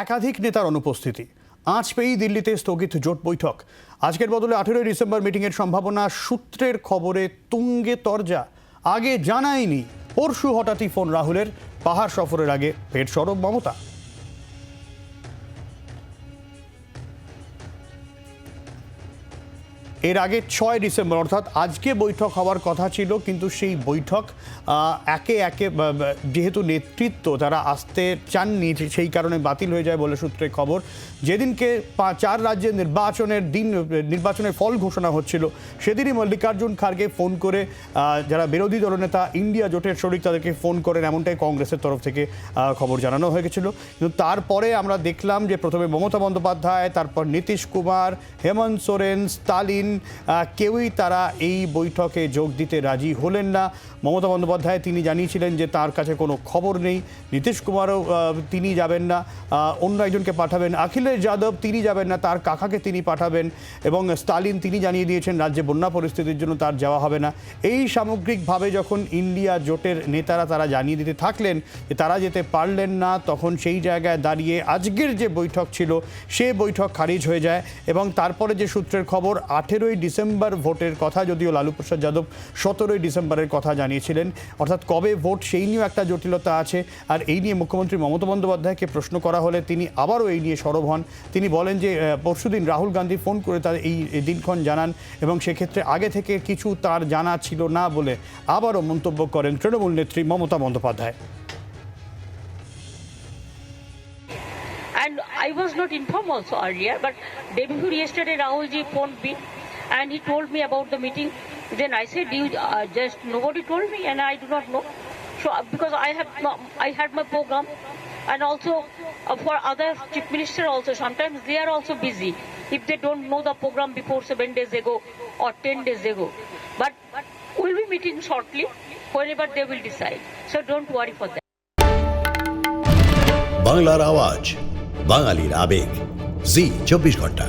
একাধিক নেতার অনুপস্থিতি। আজ পেয়েই দিল্লিতে স্থগিত জোট বৈঠক। আজকের বদলে আঠেরোই ডিসেম্বর মিটিংয়ের সম্ভাবনা সূত্রের খবরে তুঙ্গে তরজা। আগে জানায়নি পরশু হঠাৎই ফোন রাহুলের। পাহাড় সফরের আগে ফের সরব মমতা। এর আগে ছয় ডিসেম্বর, অর্থাৎ আজকে বৈঠক হওয়ার কথা ছিল, কিন্তু সেই বৈঠক একে একে যেহেতু নেতৃত্ব তারা আসতে চাননি সেই কারণে বাতিল হয়ে যায় বলে সূত্রে খবর। যেদিনকে চার রাজ্যের নির্বাচনের দিন, নির্বাচনের ফল ঘোষণা হচ্ছিল, সেদিনই মল্লিকার্জুন খার্গে ফোন করে যারা বিরোধী দলনেতা ইন্ডিয়া জোটের শরিক তাদেরকে ফোন করেন, এমনটাই কংগ্রেসের তরফ থেকে খবর জানানো হয়ে গেছিল। কিন্তু তারপরে আমরা দেখলাম যে প্রথমে মমতা বন্দ্যোপাধ্যায়, তারপর নীতিশ কুমার, হেমন্ত সোরেন, স্টালিন কেউই তারা এই বৈঠকে যোগ দিতে রাজি হলেন না। মমতা বন্দ্যোপাধ্যায় তিনি জানিয়েছিলেন যে তার কাছে কোনো খবর নেই। নীতিশ কুমারও তিনি যাবেন না। অন্য একজনকে পাঠাবেন। অখিলেশ যাদব তিনি যাবেন না, তার কাকাকে তিনি পাঠাবেন এবং স্টালিন তিনি জানিয়ে দিয়েছেন, রাজ্যে বন্যা পরিস্থিতির জন্য তার যাওয়া হবে না। এই সামগ্রিকভাবে যখন ইন্ডিয়া জোটের নেতারা তারা জানিয়ে দিতে থাকলেন যে তারা যেতে পারলেন না, তখন সেই জায়গায় দাঁড়িয়ে আজকের যে বৈঠক ছিল, সে বৈঠক খারিজ হয়ে যায় এবং তারপরে যে সূত্রের খবর আঠেরোই ডিসেম্বর ভোটের কথা যদিও লালু প্রসাদ যাদব সতেরোই ডিসেম্বরের কথা জানিয়েছিলেন। অর্থাৎ কবে ভোট সেই নিয়েও একটা জটিলতা আছে। আর এই নিয়ে মুখ্যমন্ত্রী মমতা বন্দ্যোপাধ্যায়কে প্রশ্ন করা হলে তিনি আবারও এই নিয়ে সরব হন। তিনি বলেন যে পরশুদিন রাহুল গান্ধী ফোন করে তার এই দিনক্ষণ জানান এবং সেক্ষেত্রে আগে থেকে কিছু তার জানা ছিল না বলে আবারও মন্তব্য করেন তৃণমূল নেত্রী Mamata Bandyopadhyay. And I was not informed also earlier, but day before yesterday, Rahulji phoned me. And he told me about the meeting. Then I said, you uh, just nobody told me, and I do not know. So uh, because I have I had my program, and also uh, for other chief minister also sometimes they are also busy if they don't know the program before seven days ago or ten days ago. But we'll be meeting shortly whenever they will decide. So don't worry for that. বাংলার আওয়াজ বাঙালির আবেগ জি চব্বিশ ঘণ্টা